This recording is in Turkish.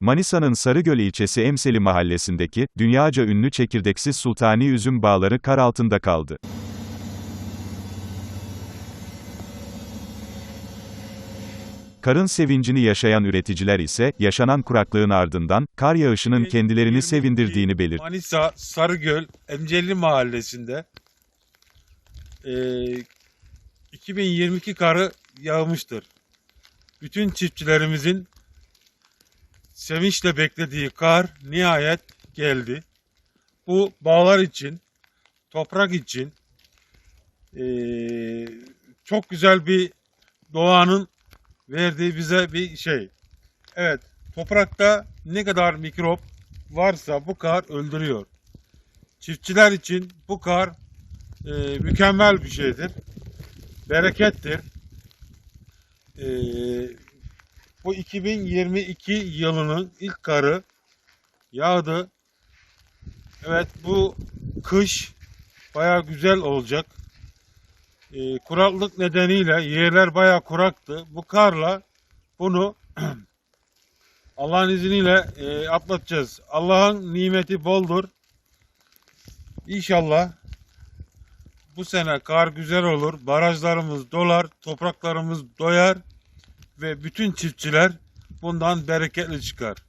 Manisa'nın Sarıgöl ilçesi Emseli mahallesindeki, dünyaca ünlü çekirdeksiz sultani üzüm bağları kar altında kaldı. Karın sevincini yaşayan üreticiler ise, yaşanan kuraklığın ardından, kar yağışının kendilerini sevindirdiğini belirtti. Manisa Sarıgöl Emcelli Mahallesi'nde e, 2022 karı yağmıştır. Bütün çiftçilerimizin sevinçle beklediği kar nihayet geldi. Bu bağlar için, toprak için e, çok güzel bir doğanın verdiği bize bir şey. Evet, toprakta ne kadar mikrop varsa bu kar öldürüyor. Çiftçiler için bu kar e, mükemmel bir şeydir. Berekettir. E, bu 2022 yılının ilk karı yağdı. Evet bu kış baya güzel olacak. E, kuraklık nedeniyle yerler baya kuraktı. Bu karla bunu Allah'ın izniyle e, atlatacağız. Allah'ın nimeti boldur. İnşallah bu sene kar güzel olur. Barajlarımız dolar, topraklarımız doyar ve bütün çiftçiler bundan bereketli çıkar.